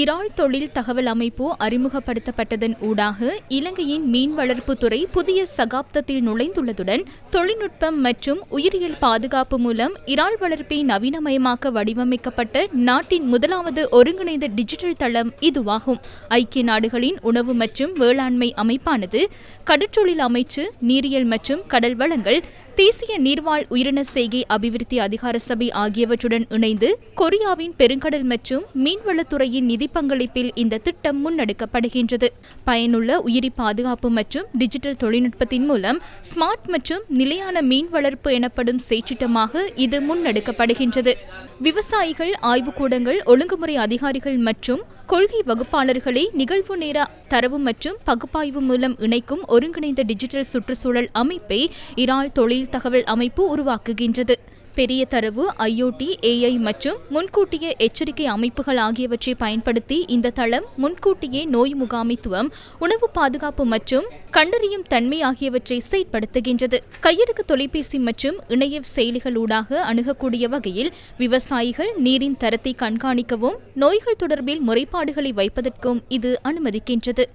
இறால் தொழில் தகவல் அமைப்பு அறிமுகப்படுத்தப்பட்டதன் ஊடாக இலங்கையின் மீன் வளர்ப்பு துறை புதிய சகாப்தத்தில் நுழைந்துள்ளதுடன் தொழில்நுட்பம் மற்றும் உயிரியல் பாதுகாப்பு மூலம் இறால் வளர்ப்பை நவீனமயமாக்க வடிவமைக்கப்பட்ட நாட்டின் முதலாவது ஒருங்கிணைந்த டிஜிட்டல் தளம் இதுவாகும். ஐக்கிய நாடுகளின் உணவு மற்றும் வேளாண்மை அமைப்பானது கடற்றொழில் அமைச்சு நீரியல் மற்றும் கடல் வளங்கள் தேசிய நீர்வாழ் உயிரின செய்கை அபிவிருத்தி அதிகார சபை ஆகியவற்றுடன் இணைந்து கொரியாவின் பெருங்கடல் மற்றும் மீன்வளத்துறையின் நிதி பங்களிப்பில் இந்த திட்டம் முன்னெடுக்கப்படுகின்றது. பயனுள்ள உயிரி பாதுகாப்பு மற்றும் டிஜிட்டல் தொழில்நுட்பத்தின் மூலம் ஸ்மார்ட் மற்றும் நிலையான மீன் வளர்ப்பு எனப்படும் செயற்றிட்டமாக இது முன்னெடுக்கப்படுகின்றது. விவசாயிகள் ஆய்வுக்கூடங்கள் ஒழுங்குமுறை அதிகாரிகள் மற்றும் கொள்கை வகுப்பாளர்களை நிகழ்வு நேர தரவு மற்றும் பகுப்பாய்வு மூலம் இணைக்கும் ஒருங்கிணைந்த டிஜிட்டல் சுற்றுச்சூழல் அமைப்பை இறால் தொழில் தகவல் அமைப்பு உருவாக்குகின்றது. பெரிய தரவு ஐஓடி ஏஐ மற்றும் முன்கூட்டிய எச்சரிக்கை அமைப்புகள் ஆகியவற்றை பயன்படுத்தி இந்த தளம் முன்கூட்டியே நோய் முகாமைத்துவம் உணவு பாதுகாப்பு மற்றும் கண்டறியும் தன்மை ஆகியவற்றை செயற்படுத்துகின்றது. கையெடுக்க தொலைபேசி மற்றும் இணைய செயலிகளூடாக அணுகக்கூடிய வகையில் விவசாயிகள் நீரின் தரத்தை கண்காணிக்கவும் நோய்கள் தொடர்பில் முறைப்பாடுகளை வைப்பதற்கும் இது அனுமதிக்கின்றது.